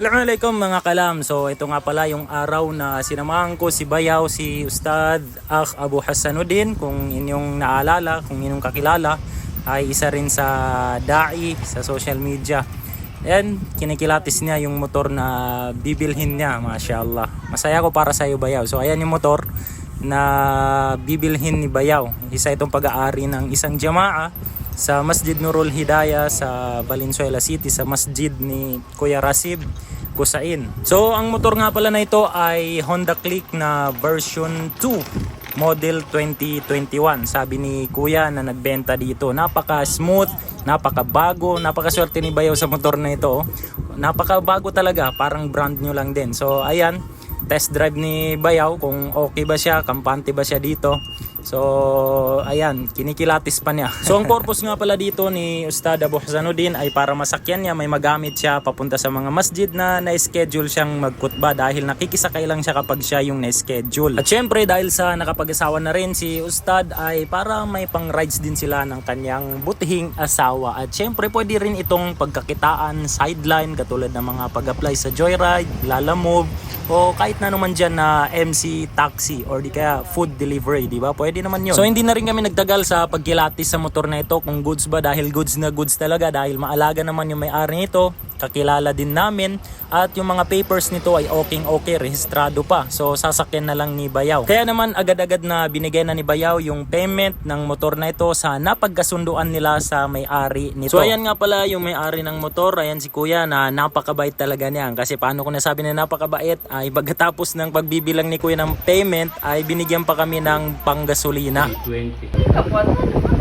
Assalamualaikum mga kalam. So ito nga pala yung araw na sinamahan ko si Bayaw, si Ustad Akh Abu Hassanuddin. Kung inyong naalala, kung inyong kakilala, ay isa rin sa da'i sa social media. Ayan, kinikilatis niya yung motor na bibilhin niya, mashallah. Masaya ko para sa iyo Bayaw. So ayan yung motor na bibilhin ni Bayaw. Isa itong pag-aari ng isang jamaa sa Masjid Nurul Hidayah sa Valenzuela City sa masjid ni Kuya Rasib Kusain. So ang motor nga pala na ito ay Honda Click na version 2 model 2021 sabi ni Kuya na nagbenta dito napaka smooth napaka bago napaka swerte ni Bayaw sa motor na ito napaka bago talaga parang brand new lang din so ayan test drive ni Bayaw kung okay ba siya, kampante ba siya dito. So, ayan, kinikilatis pa niya. so, ang purpose nga pala dito ni Ustad Abu Hasanuddin ay para masakyan niya, may magamit siya papunta sa mga masjid na na-schedule siyang magkutba dahil nakikisakay lang siya kapag siya yung na-schedule. At syempre, dahil sa nakapag-asawa na rin si Ustad ay para may pang-rides din sila ng kanyang butihing asawa. At syempre, pwede rin itong pagkakitaan, sideline, katulad ng mga pag-apply sa Joyride, Lala Move, o kahit na naman dyan na MC taxi or di kaya food delivery, di ba? Pwede naman yun. So hindi na rin kami nagtagal sa pagkilatis sa motor na ito kung goods ba dahil goods na goods talaga dahil maalaga naman yung may-ari nito kakilala din namin at yung mga papers nito ay okay okay rehistrado pa. So sasakyan na lang ni Bayaw. Kaya naman agad-agad na binigay na ni Bayaw yung payment ng motor na ito sa napagkasunduan nila sa may-ari nito. So ayan nga pala yung may-ari ng motor. Ayan si kuya na napakabait talaga niyan kasi paano ko nasabi na napakabait? Ay pagkatapos ng pagbibilang ni kuya ng payment ay binigyan pa kami ng panggasolina. 20.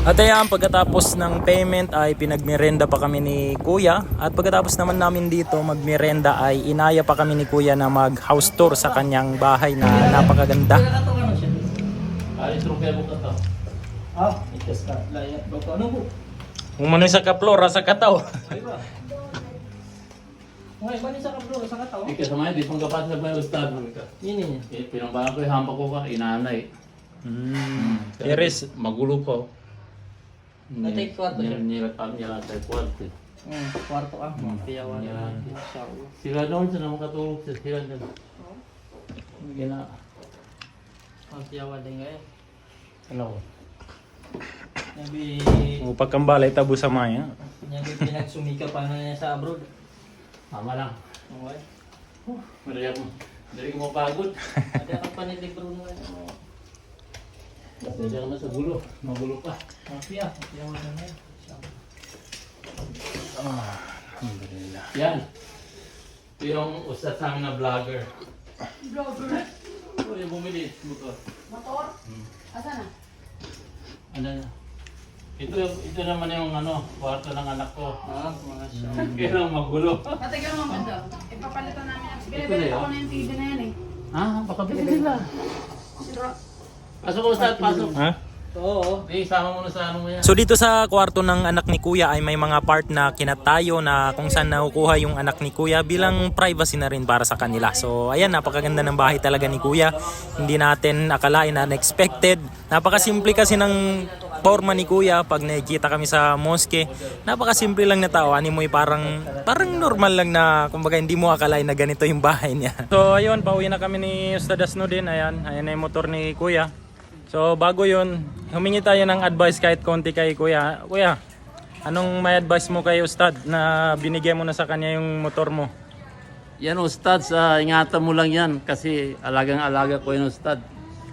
At ayan, pagkatapos ng payment ay pinagmerenda pa kami ni Kuya. At pagkatapos naman namin dito magmerenda ay inaya pa kami ni Kuya na mag house tour sa kanyang bahay na napakaganda. Ah? Ano po? Manoy sa kaplora sa kataw. Ay ba? Ngay, ba ni sa kablo sa kataw? Ikas sa mga di pang kapat na yung ustad mo ka. Ini niya. Eh, pinambahan ko yung hampa ko ka, inanay. Hmm. Iris, Magulo pa. Ay, take kwarto siya. Nirakam niya lang sa kwarto. Hmm, kwarto ah, Hmm. piyawan. Yan. Inshallah. Sila doon sa naman katulog sa sila doon. Gina. Ang piyawan din ngayon. Ko? Nabi, upagkambalay tabo sa maya. nabi pinagsumika pa na niya sa abroad. Tama lang. Okay. Madali ako. Madali ko mapagod. Ada ka pa ni libro mo Madali ako sa gulo. Magulo pa. Mafia, piyawan na ngayon. Inshallah. Alhamdulillah. Yan. Ito yung amin na vlogger. Vlogger? Ito yung bumili. Motor. Motor? Asa na? Ano na? Ito, ito naman yung ano, kwarto ng anak ko. Ah, mga siya. Kaya lang magulo. Matagal mo ganda. Ipapalitan namin Binibili na ko yun? na yung TV na yan eh. Ah, baka bilhin nila. Pasok ko ustad, pasok. Ha? Oo. Eh, sama mo na sa ano mo yan. So dito sa kwarto ng anak ni Kuya ay may mga part na kinatayo na kung saan nakukuha yung anak ni Kuya bilang privacy na rin para sa kanila. So ayan, napakaganda ng bahay talaga ni Kuya. Hindi natin akalain na unexpected. Napakasimple kasi ng forma ni Kuya pag nakikita kami sa mosque. Napakasimple lang na tao. Ani mo parang parang normal lang na kumbaga hindi mo akalain na ganito yung bahay niya. So ayun, pauwi na kami ni Ustad Asnudin. Ayan, ayan na yung motor ni Kuya. So bago yun, humingi tayo ng advice kahit konti kay Kuya. Kuya, anong may advice mo kay Ustad na binigyan mo na sa kanya yung motor mo? Yan ustad, sa ingatan mo lang yan kasi alagang-alaga ko yun ustad.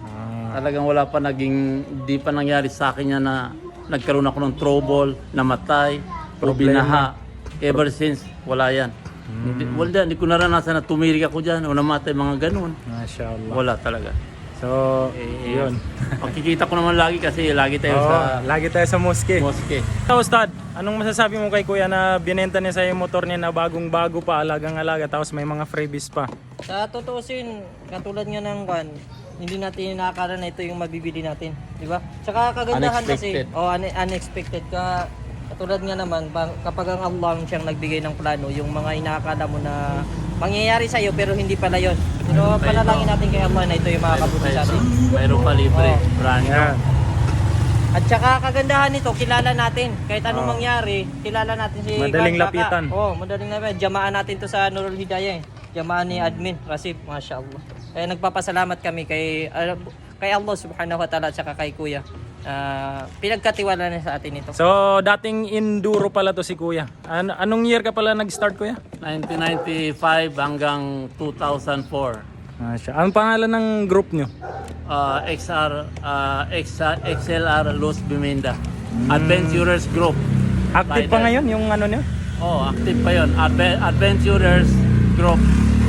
Ah, Talagang wala pa naging, di pa nangyari sa akin yan na nagkaroon ako ng trouble, namatay, o binaha. Ever since, wala yan. Hindi, wala, hindi ko naranasan na tumirik ako dyan o namatay mga ganun. Mashallah. Wala talaga. So, Eh, yun. Makikita ko naman lagi kasi lagi tayo Oo, sa lagi tayo sa mosque. mosque. So, Ustad, anong masasabi mo kay Kuya na binenta niya sa yung motor niya na bagong-bago pa, alagang-alaga, tapos may mga freebies pa? Sa tutusin, katulad nga ng van, hindi natin inakala na ito yung mabibili natin, di ba? Tsaka kagandahan Unexpected. kasi, oh une- unexpected ka. Katulad nga naman, pag- kapag ang Allah ang siyang nagbigay ng plano, yung mga inakala mo na mangyayari sa iyo pero hindi pala yon. Pero panalangin natin kay Allah na ito yung makakabuti sa atin. Mayroon pa libre, Oo. brand new. Yan. At saka kagandahan nito, kilala natin. Kahit anong Oo. mangyari, kilala natin si Madaling Kwan Baka. lapitan. Oo, madaling lapitan. Jamaan natin to sa Nurul Hidayah eh. Jamaan ni admin, Rasif, Masya Allah. Kaya nagpapasalamat kami kay, ah, kay Allah subhanahu wa ta'ala at saka kay Kuya. Ah, pinagkatiwala na sa atin ito. So, dating enduro pala to si Kuya. An- anong year ka pala nag-start, Kuya? 1995 hanggang 2004. Ah, siya. Ang pangalan ng group nyo? Uh, XR, uh, XR, XLR Los Biminda. Adventurers Group. Active pa Rider. ngayon yung ano nyo? Oh, active pa yun. Adve- Adventurers Group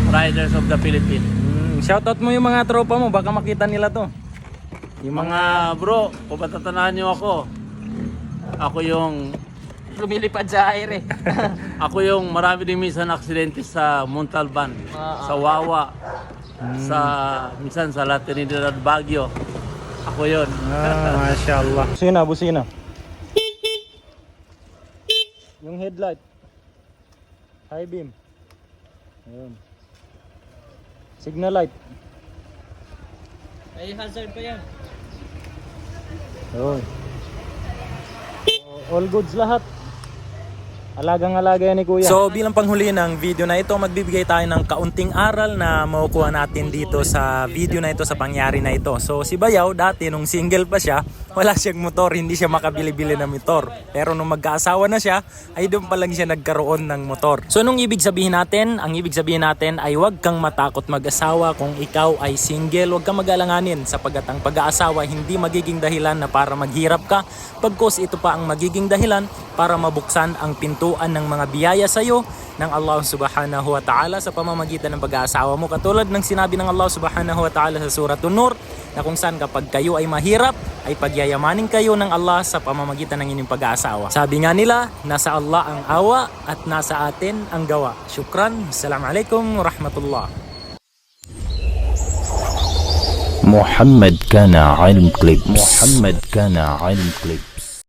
Riders of the Philippines. Shoutout mo yung mga tropa mo, baka makita nila to. Yung mga bro, kung patatanahan nyo ako, ako yung Lumilipad sa aire. ako yung marami din minsan aksidente sa Montalban, Ah, sa Wawa, sa minsan sa La Trinidad Baguio. Ako yun. Ah, mashallah. Busina, busina. Yung headlight. High beam. Ayun. Signal light. May hazard pa yan. Ayun. All goods lahat. Alagang-alaga yan ni Kuya. So bilang panghuli ng video na ito, magbibigay tayo ng kaunting aral na makukuha natin dito sa video na ito, sa pangyari na ito. So si Bayaw, dati nung single pa siya, wala siyang motor, hindi siya makabili-bili ng motor. Pero nung magkaasawa na siya, ay doon pa lang siya nagkaroon ng motor. So nung ibig sabihin natin, ang ibig sabihin natin ay huwag kang matakot mag-asawa kung ikaw ay single, huwag kang mag-alanganin sapagat ang pag-aasawa hindi magiging dahilan na para maghirap ka, pagkos ito pa ang magiging dahilan para mabuksan ang pintuan ng mga biyaya sa iyo ng Allah subhanahu wa ta'ala sa pamamagitan ng pag-aasawa mo. Katulad ng sinabi ng Allah subhanahu wa ta'ala sa surat Nur na kung saan kapag kayo ay mahirap, ay pagyayamanin kayo ng Allah sa pamamagitan ng inyong pag-aasawa. Sabi nga nila, nasa Allah ang awa at nasa atin ang gawa. Shukran. Assalamualaikum warahmatullah. محمد كان علم كليبس محمد كان علم كليبس